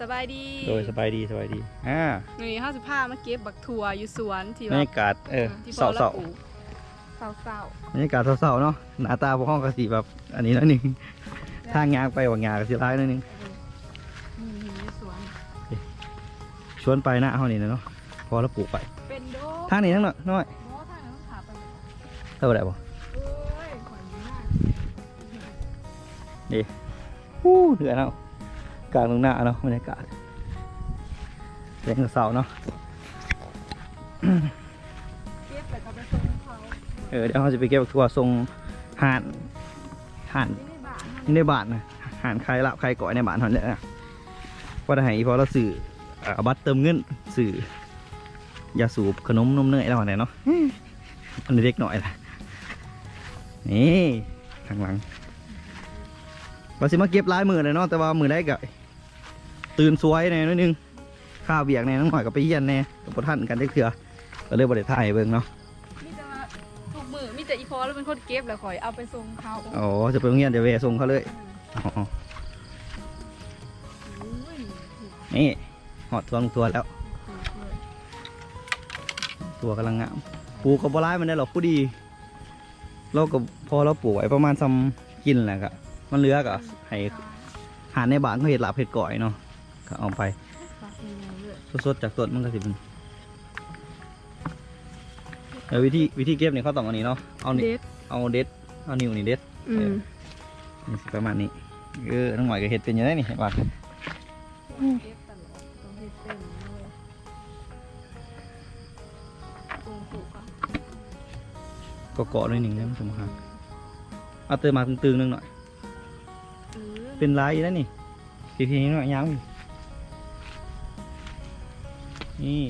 สบายดีโดยสบายดีสบายดีอ่าหนี่ห้าสิบห้ามาเก็บบักถั่วอยู่สวนที่บรว่ารยากาศเออที่เสาเราเสาปลูกเสาเสาบรรยากาศเสาๆเนาะหน้าตาพวกห้องกระสีแบบอันนี้หนิดนึงทางยางไปว่างานกระสีร้ายหนิดนึงนี่นี่อยู่สวนชวนไปหน้าห้องนี้นะเนาะพอแล้วปลูกไปเป็นโดทางนี้ทั้งหน่อยน้อยโอ้ทางนั้นต้องขาไปเลยเท่าไหร่บ่เอ้ยขอนอยู่หน้าฮู้เดือดเนาะ กลางตรงหน้าเนาะบรรยากาศแสงเสาเนาะเก็บแต่ก็ไปส่งเขาเออเดี๋ยวเราจะไปเก็บทัวทรงห่านห่านในบ้านนะห่านใครละใครก่อยในบ้านเท่านั้นแหละว่าได้ให้พอเราสื่อบัตรเติมเงินสื่อยาสูบขนมนมเนยแล้วไหนเนาะอันนี้เล็กหน่อยละนี่ทางหลังว่าสิมาเก็บลายมือเลยเนาะแต่ว่ามือแรกก็ ตื่นสวยแน่นิดนึงข้าวเบียกแน่น้องหน่อยก็ไปเยี่ยนแน่กับพท่านกันได้เถื่อก็เลยบริถ่ายให้เบิ่งเนาะมีแต่ว่าถูกมือมีแต่อีพอแล้วเป็นคนเก็บแล้วข่อยเอาไปส่งเขาอ๋อจะไปโรงเรียนเดี๋ยวเวส่งเขาเลยอ๋ออุ้ยนี่หอดตัวลงตัวแล้วถูกเลยตัวกำลังงามปลูกกับบร้ายมันได้หรอกผู้ดีเราก็พอเราปลูกไว้ประมาณซ้ำกินแหละก็มันเหลือก็ให้หาในบ้านเขาเห็ดลาบเห็ดก่อยเนาะ ก็เอาไปฝากยังไงเลยสดๆจากต้นมันก็สิเป็นเออวิธีวิธีเก็บเนี่ยเขาต้องเอันนี้เนาะ เอานี่เด็ด เอาเด็ด เอานิ้วนี่เด็ดอืมนี่สิประมาณนี้ เออน้องหน่อยก็เห็ดเป็นอยังไงนี่เห็นปะเก็บตลอดต้องให้เต็มเลยปรุงถูกอะก็เกาะหน่อยหนึ่งนะมันสำคัญเอาเติมมาตึงๆนึงหน่อย เออเป็นลายอยู่แล้วนี่ทีทีนี้หน่อยยาวอยู่ นี่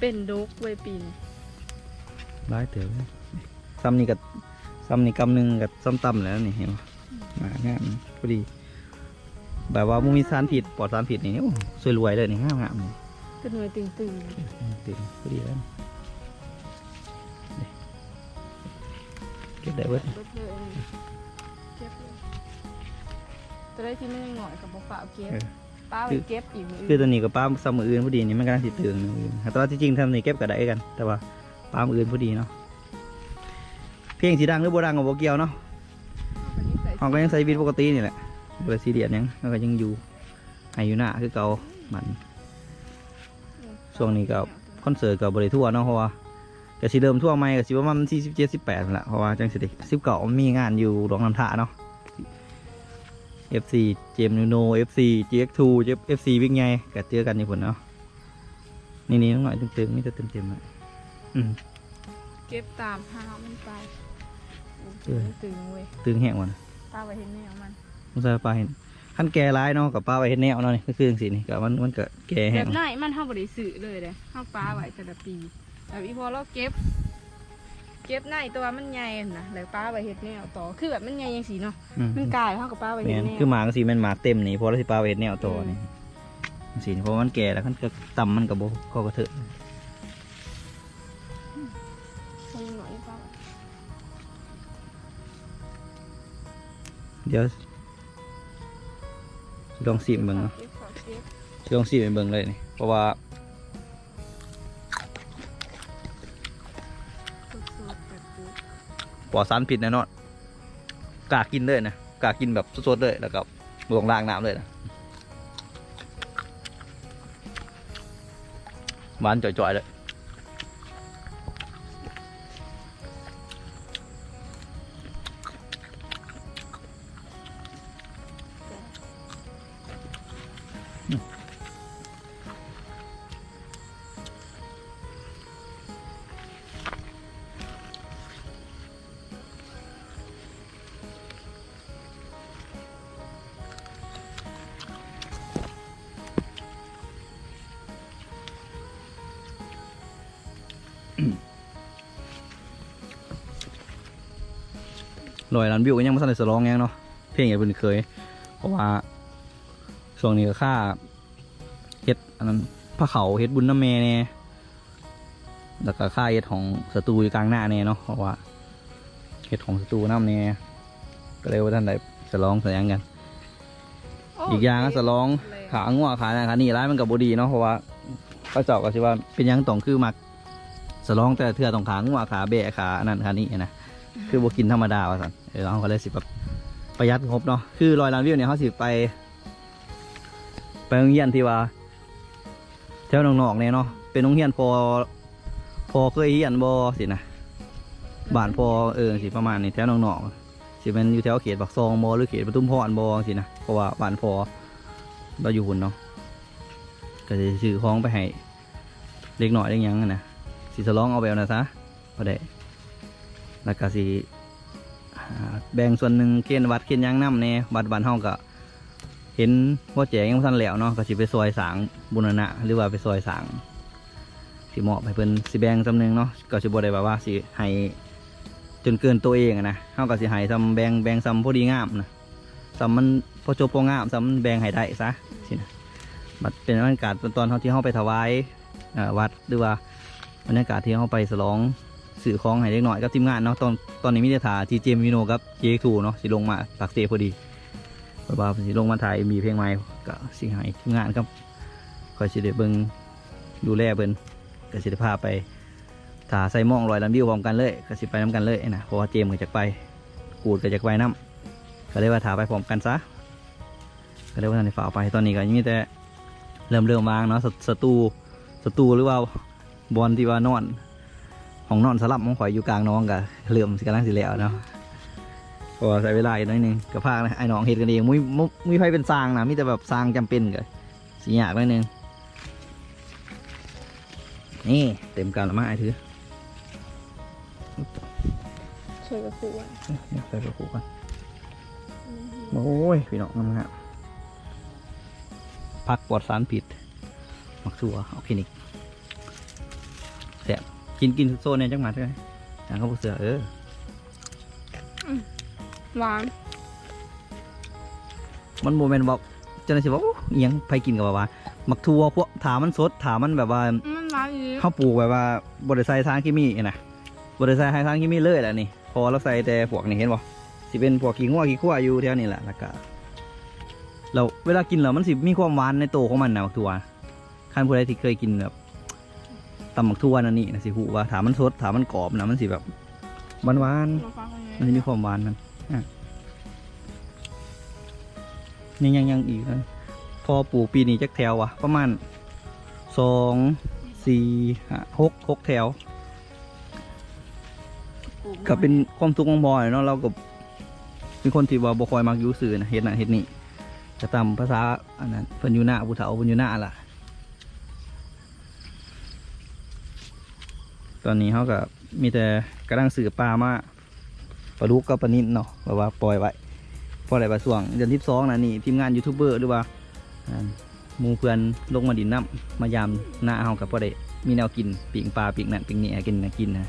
เป็นดกเวปีนลายเต๋อซ้ำนี่กับซ้ำนี่กำหนึ่งกับซ้ำต่ำแล้วนี่เห็นมางามพอดี แบบว่ามุมีสารผิดปลอดสารผิดนี่โอ้สวยรวยเลยนี่งามงามนี่เป็ นหน่วยตึงตึงพอดีแล้วนี่เก็บได้เว้ยๆรถเลยเก็บเลยจะได้ที่ไม่ได้หน่อยกับบอกป้าเอาเก็บเออป้าไปเก็บอีกมือคือตัวนี้กับป้าซ้ำมืออื่นพอดีนี่มันกำลังสิตึงมืออื่นแต่ว่าที่จริงทำนี่เก็บก็ได้กัน แต่ว่าป้ามืออื่นพอดีเนาะเพลงสีดังหรือบ่ดังกับบ่เกี่ยวเนาะเอาไปนี่ใส่เราก็ยังใช้ชีวิตปกตินี่แหละบริสีเดียนยังเราก็ยังอยู่ให้อยู่หน้าคือเก่ามัน ช่วงนี้ก็คอนเสิร์ตกับบริทั่วเนาะเพราะว่าก็สิเริ่มทั่วใหม่ก็สิประมาณที่สิบเจ็ดสิบแปดแหละเพราะว่าจังสิสิบเก่ามีงานอยู่ดองน้ำท่าเนาะ FC เจมนูโน FC GX2 FC บิ๊กไงก็เจอกันในผลเนาะนี่นี่น้องหน่อยตึงๆนี่จะเต็มๆเลยอืมเก็บตามพามันไปเออตึงเว้ยตึงแห้งวันป้าไปเห็นแนวมันมันจะปลาเห็น ขั้นแก่ร้ายเนาะกับปลาไว้เห็นแนวเนาะนี่ก็คือจังสินี่ก็มันมันก็แก่แบแห้งบไหนมันเท่าบริสุทธิ์เลยเลยเท่าป้าไว้แต่ละปีแบบอีพอเราเก็บ เก็บในตัวมันใหญ่นะแล้วป้าไปเห็ดแนวต่อคือแบบมันใหญ่ยังสีเนาะอืมมันกลายเท่ากับป้าไปแมเห็ดนแนวคือหมากสีมันหมากเต็มนี่เพราะเราสิปลาไว้เห็นแนวตัวนี่สีเพราะมันแก่แล้วขั้นก็ต่ำมันกับโบก็กระเถอะใส่หน่อยป้าเดี๋ยว ลองสิเบิ่งเนาะเบขอเก็บลองสิไปเบิ่งเลยนี่เพราะว่าปลอดสารพิษแน่นอนกากินเลยนะกากินแบบสดๆเลยแล้วก็บ่ต้องล้างน้ำเลยนะหวานจ่อยๆเลย ลอยล้านวิวก็ยังไม่ทันได้สลองยังเนาะเพลงอย่างเพิ่นเคย เพราะว่าช่วงนี้ก็ค่าเฮ็ดอันนั้นพระเขาเฮ็ดบุญน้ำแม่เนี่ยแล้วก็ค่าเฮ็ดของศัตรูอยู่กลางหน้าเนี่ยเนาะเพราะว่าเฮ็ดของศัตรูน้ำเนี่ยก็เลยว่าท่านได้สลองแสดงกัน อีกอย่างก็สลองขางัวขาหนาขานี่ร้ายมันกับบดีเนาะเพราะว่าเขาเจาะก็สิว่าเป็นหยังต้องคือมัก สลองแต่เทื่อต้องขางัวขาแบะขาอันนั้นขานี่นะคือบ่กินธรรมดาว่าซั่นเออเราก็เลยสิแบบประหยัดงบเนาะคือรอยล้านวิวเนี่ยเขาสิไป ไปโรงเรียนที่ว่าแถวหนองๆเนี่ยเนาะเป็นโรงเรียนพอ พอเคยเรียนบ่สินะบ้านพอเออสิประมาณนี้แถวหนองๆสิเป็นอยู่แถวเขตปักซองบ่หรือเขตปทุมพรบ่สินะเพราะว่าบ้านพอเราอยู่หุ่นเนาะก็จะซื้อของไปให้เล็กหน่อยเล็กยังนะ สิสลองเอาแบบนะซะพอได้แล้วก็สิอ่าแบ่งส่วนหนึ่งเกณฑ์วัดเกณฑ์ยังน้ำเนี่ยวัดบ้านเฮาก็เห็นว่าแจกยังทันแล้วเนาะก็สิไปซอยสางบุญณะหรือว่าไปซอยสางสิเหมาะให้เพิ่นสิแบ่งจำหนึ่งเนาะก็สิบ่ได้แบบว่าสิให้จนเกินตัวเองอะนะเฮาก็สิให้ซ้ำแบ่งแบ่งซ้ำพอดีงามนะซ้ำมันพอจบพองามซ้ำแบ่งให้ได้ซะสินะบัดเป็นบรรยากาศตอนเฮาที่เฮาไปถวายวัดหรือว่า บรรยากาศที่เฮาไปฉลองสื่อของให้เล็กน้อยกับทีมงานเนาะตอนตอนนี้มีแต่ถ่าทีเจมวิโนกับเจทูเนาะสิลงมาปากเซพอดีเพราะว่าสิลงมาถ่ายมีเพลงใหม่ก็สิให้ทีมงานครับคอยสิได้เบิงดูแลเบิ่นก็สิได้พาไปถ่าใส่มองลอยลำวิวพร้อมกันเลยก็สิไปน้กันเลยนะเพราะว่าเจมก็จะไปกูดก็จะไปน้ำก็เลยว่าถ่าไปพร้อมกันซะก็เลยว่าทันฝ่าไปตอนนี้ก็ยังมีแต่เริ่มเริ่มวางเนาะสตูสตูหรือว่า บอลที่ว่านอนของนอนสลับของข่อยอยู่กลางน้องก็เริ่มสิกำลังสิแล้วเนาะก็ใช้เวลาอีกหนิดนึงกับภาคนะไอ้น้องเห็ดกันเองมุ้ยมุ้ยมุ้ยไฟเป็นสร้างนะมีแต่แบบสร้างจำเป็นกันสีหยาบหนิดนึงนี่เต็มการละมาไอ้ถือช่วยกับครูอะเดี๋ยวใส่กระปุกกันโอ้ยพี่น้องงามๆพักปลอดสารผิด มักชัวเอาคลินิก แซ่บกินกินทุกโซนเนี่ยจังหวัดใช่ไหมจางเขาบอกเสือเออหวาน มันโมเมนต์บอกจะได้สิว่าอู้อิหยังไปกินกับแบบว่ามักทัวพวกถามันสดถามันแบบว่ามันหวานอยู่ข้าวปลูกแบบว่าบริษัททางเคมีนะบริษัททางเคมีเลยแหละนี่ พอเราใส่แต่พวกนี่เห็นบ่สิเป็นพวกขี้งัวขี้ขั้วอยู่แถวนี้แหละแล้วก็เราเวลากินแล้วมันสิมีความหวานในตัวของมันนะมักทัวคันผู้ใดที่เคยกินแบบ ตำมักทัวนั่นนี่นะสิหูว่าถามันสดถามันกรอบนะมันสิแบบหวานหวานๆมาฟังกันมันจะมีความหวานมันอะยังยังยังอีกนะพอปลูกปีนี้จักแถววะประมาณสองสี่ห้าหกหกแถวก็เป็นความสุขของบอยเนาะเราก็เป็นคนที่ว่าบ่คอยมักอยูสื่อนะเฮ็ดนั่นเฮ็ดนี่จะตามภาษาอันนั้นเพิ่นอยู่หน้าผู้เฒ่าเพิ่นอยู่หน้าล่ะ ตอนนี้เขาก็มีแต่กำลังสื่อปลามาปลาดุกกับปลานิ่เนาะแบบว่าปล่อยไว้พอได้ปลาส่วงเดือนที่สองนะนี่ทีมงานยูทูบเบอร์หรือว่ามูเพื่อนลงมาดินน้ำมายามหน้าเฮากับพอได้มีแนวกินปีกปลาปีกนั่นปีกนี่ให้กินนะกินนะ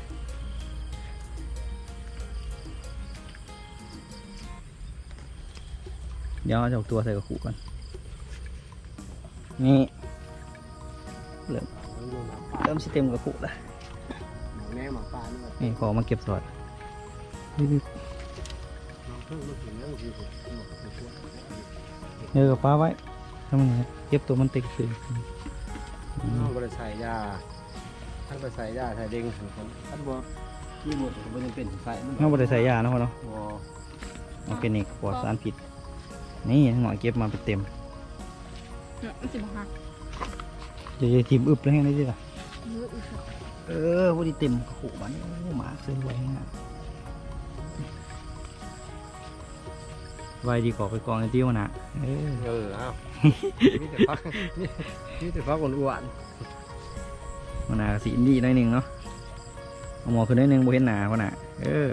เดี๋ยวจะเอาตัวใส่กระขู่ก่อนนี่เริ่มเริ่มสิเต็มกระขู่ละ แม่หมาป่านี่มันนี่พอมาเก็บสอดนี่น้องเพิ่งมาถึงแล้วคือหมดในตัวเออป้าไว้ทำไงเก็บตัวมันติดคือน้องบริใส่ยาท่านบริใส่ยาใส่เด้งท่านบอกยี่หมดมันยังเป็นใส่มันน้องบริใส่ยาเนาะพ่อเนาะบ่มันเป็นอีกปลอดสารพิษนี่หน่อยเก็บมาเป็นเต็มเนี่ยมันสิบหักเดี๋ยวจะทีมอึบแล้วให้ได้ดิล่ะ เยอะอีกค่ะเออพอดีเต็มโอ้โหมันโอ้หมาเสือไว้นะไว้ดีกว่าไปกองในติ้วนะเออเออเอ้านี่แต่ฟักนี่แต่ฟักอ้วนมันน่าสีอินดี้หน่อยหนึ่งเนาะเอาหมอขึ้นหน่อยหนึ่งโบเห็นหนาพ่อน่ะเออ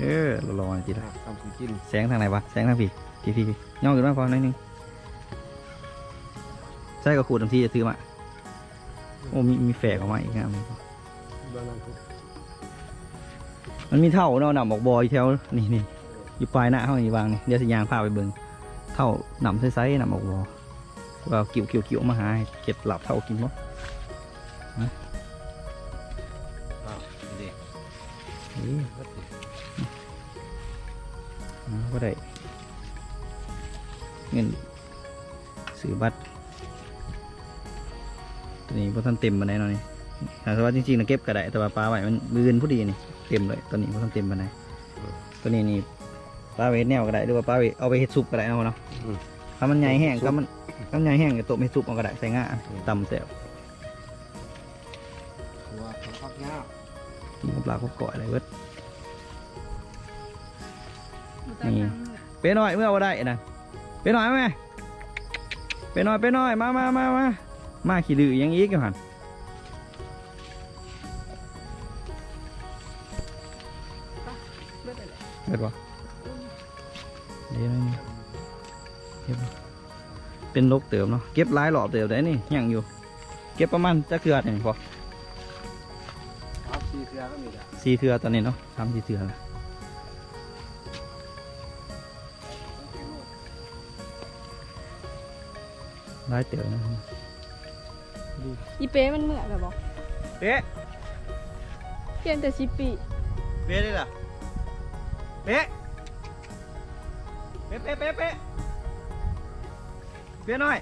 เออเราลองจีๆละอะทำกินแสงทางไหนวะแสงทางพี่พี่พี่พี่ย่อขึ้นมาพอหน่อยหนึงใช่กับขูดทันทีจะซื้อมา โอ้มีมีแฝกออกมาอีกนะบ้านนั้นทุกมันมีเท่าเนาะหนำบอกบอยแถวนี่นี่อยู่ปลายหน้าเขาอย่างนี้วางนี่เดี๋ยวสิยางพาไปเบิ่งเท่าหนำไซส์ๆหนำบอกบอว่ากิ่วกิ่วกิ่วมาหาให้เก็ดหลับเท่ากินบ่อ้าวดูดิเอ้ยอ่าก็ได้เงินซื้อบัตรตัว นี้พอท่านเต็มมาไหนใดเนาะนี่แต่ว่าจริงๆนะเก็บก็ได้แต่ว่าปลาไหวมันบืนพอดีนี่เต็มเลยตัวนี้พอท่านเต็มมาไหนใดตัวนี้นี่ปลาเวทแนวก็ได้หรือว่าปลาเวทเอาไปเฮ็ดซุปก็ได้เอาเนาะอืมถ้ามันใหญ่แห้งก็มันถ้ามันใหญ่แห้งก็ต้มเฮ็ดซุปเอาก็ได้ใส่ง่าตำแซ่บหัวของพักเงากินกับปลาก็ก่อยอะไรเว้ยมันจะนี่ทำเนี่ยเป้หน่อยเมื่อว่าได้นะเป้หน่อยไหมเป้หน่อยเป้หน่อยมามามามา มาขี้ดื้อยังอีกอยู่หันเบิดเลยเกิดวะเดี๋ยวนี่เก็บบ่เป็นลกเติมเนาะเก็บหลายหลอบเติมได้นี่ยังอยู่ เก็บประมาณจะเกือนี่พอครับซีเสือก็มีแหละสี่เทือตอนนี้เนาะทำสี่เทือละหลายเติมนะ อีเป้มันเหมือนแบบบอกเป๊ะเปลี่ยนแต่ชิปปี้เป๊ะได้ล่ะเป๊ะเป๊ะเป๊ะเป๊ะเป๊ะเป๊ะหน่อย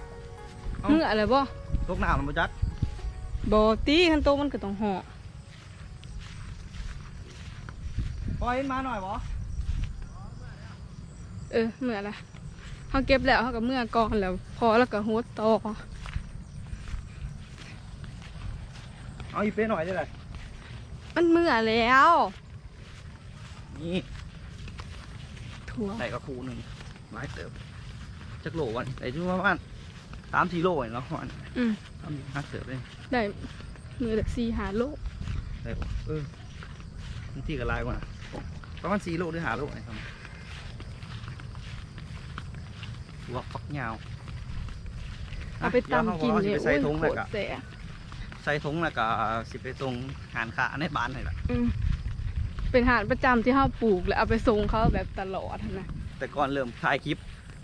เอ้า เหมือนอะไรบ่ตกน้ำมันบ่จักบอตีขันโตมันก็ต้องห่อปล่อยมันมาหน่อยบ่เออเหมือนอะไรเขาเก็บแล้วเขาก็เมื่อก่อนแล้ว พอแล้วก็โฮดต่อ เอาอีเป๊ะหน่อยได้เลยมันเมื่อแล้ว นี่ถั่วไหนก็คูหนึ่งหลายเติบจักโลวันไหนชื่อว่าประมาณสามสี่โลเองเนาะวันอืมสามสี่ห้าเติบเลยได้มือละสี่หาโลได้บ่เออมันที่กับลายกว่าประมาณสี่โลหรือห้าโลไอ้ทำหัวฟักยาวเอาไปตำกินเลเลยยไปใส่ถุงโคแล้วตรก็แต่ ใส่ถุงแล้วก็สิไปส่งหานขาในบ้านให้ละอืมเป็นอาหารประจำที่เขาปลูกแล้วเอาไปส่งเขาแบบตลอดนะแต่ก่อนเริ่มถ่ายคลิป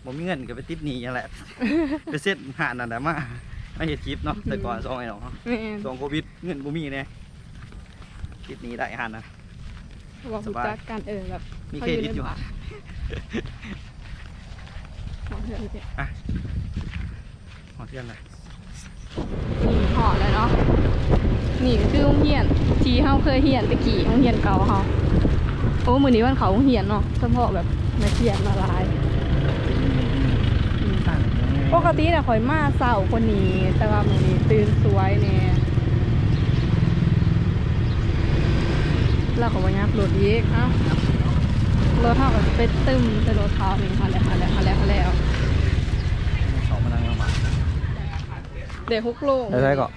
ผมมีเงินก็ไปติดหนี้นั่นแหละ ไปเซ็ตหานนั่นแหละมาไม่เห็นคลิปเนาะแต่ก่อนซองไอ้น้องเนาะแม่นช่วงโควิดเงินบ่มีแน่ติดหนี้ได้หันนะว่าสรู้บาย จักกันเออแบบมีเครดิตอยู่ขาในบ้านเอาเถอะเถอะขอเที่ยงเลยนี่ห่ อแล้วเนาะนี่คือโรงเรียนทีเขาเคยเรียนตะกี้โรงเรียนเก่าเขาโอ้มือนี้วันเขาโรงเรียนเนาะเฉพาะแบบมาเรียนมาลายอืมปกติน่ะข่อยมาเสาร์คนนี้ แต่ว่ามือนี้ตื่นสวยแน่เราก็ว่ายักรถเยกเอ้ารถเท่ากับไปตึมแต่รถเขานี่ค่ะแล้วค่ะแล้วค่ะแล้วค่ะแล้ว เขามานั่งลำบาก เดี๋ยวฮุกโลงได้ใช่ก็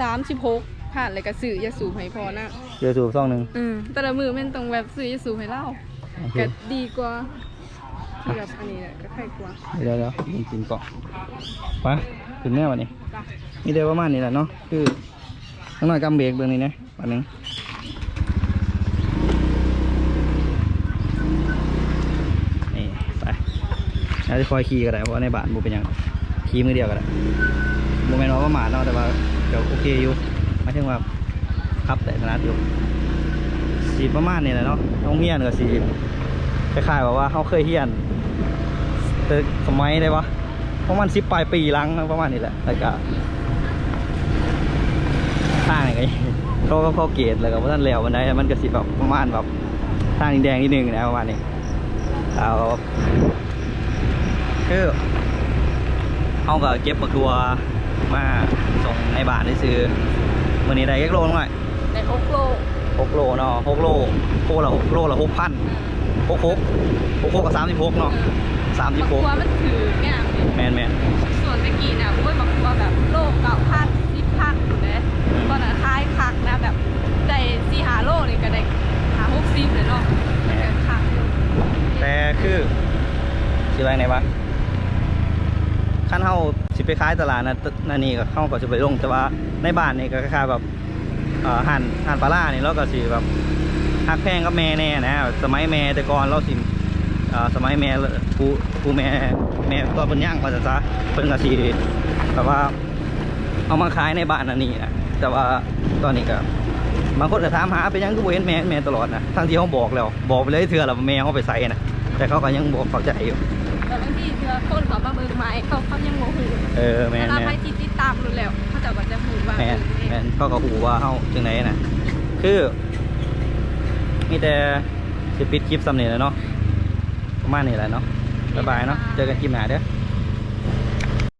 สามสิบหกผ่านเลยกระสือยาสูบให้พอนะเจอสูบซองหนึ่งอืมแต่ละมือแม่นต้องแบบซื้อยาสูบให้เล่าโอเคก็ดีกว่าที่แบบอันนี้แหละก็ใครกว่าเดี๋ยวเดี๋ยวกินกินก่อนไปขึ้นแม่วันนี้จ้ะนี่เดียวประมาณนี้แหละเนาะคือข้างหน่อยกำเบรกเบื้องนี้นะวันหนึงนี่ไปแล้วจะคอยขี่ก็ได้เพราะว่าในบ้านบุเป็นหยังขี่มือเดียวก็ได้ โมเมนต์ว่าประมาทเนาะแต่ว่าเดี๋ยวโอเคอยู่มาถึงว่าขับแต่ถนัดอยู่สีประมาณนี้แหละเนาะต้องเฮียนกับสีคล้ายๆแบบว่าเขาเคยเฮียนแต่สมัยได้ปะประมาณสิบปลายปีลังประมาณนี้แหละแล้วก็ทางนี่ก็เขาก็เขาเกตแล้วก็ว่าท่านแล้วมันได้มันก็สิแบบประมาณแบบทางแดงนิดนึงนะประมาณนี้เอาคือเขาก็เก็บปักตัว มาส่งในบ้านได้ซื้อวันนี้ได้เอ็กโลลงหน่อยในฮุกโลงหกโลเนาะหกโลโลละหกโลละหกพันหกหกหกหกกับสามสิบหกเนาะสามสิบบักหกทัวมันถืองามเลยแมนแมนส่วนเมื่อกี้น่ะโอ้ยบักทัวแบบโลกเก่าพันสิบพันอยู่เลยตอนนั้นคล้ายคักนะแบบได้สี่หาโลนี่ก็ได้หาหกสิบเลยเนาะมันก็คักอยู่ แต่คือสิว่าไงวะขั้นเฮาสิไปขายตลาดนะนั่นนี่ก็เข้าก็สิไปลงแต่ว่าในบ้านนี่ก็คล้ายๆแบบหั่นหั่นปลาล่านี่เราก็สิแบบหักแพงกับแม่แน่นะสมัยแม่แต่ก่อนเราสิสมัยแม่ผู้ผู้แม่แม่ก็เป็นย่างว่าจะซะเพิ่นก็สิแต่ว่าเอามาขายในบ้านอันนี้นะแต่ว่าตอนนี้ก็บางคนก็ถามหาเป็นยังก็บ่เห็นแม่แม่ตลอดนะทั้งที่เขาบอกแล้ว บอกไปเลยเถื่อแล้วแม่เขาไปใส่นะแต่เขาก็ยังบอกเข้าใจอยู่แต่บางที คนเขามาเบิกไม้เขาเขายังโมโหเออแม่เวลาแม่ไปที่ติดตามรู้แล้วเขาจะก็จะหูว่าแม่เออแม่เขาก็หูว่าเขาจังไหนนะคือมีแต่สิปิดคลิปสำเนียงแล้วเนาะประมาณนี้แหละเนาะบ๊ายบายเนาะเจอกันคลิปหน้าเด้อ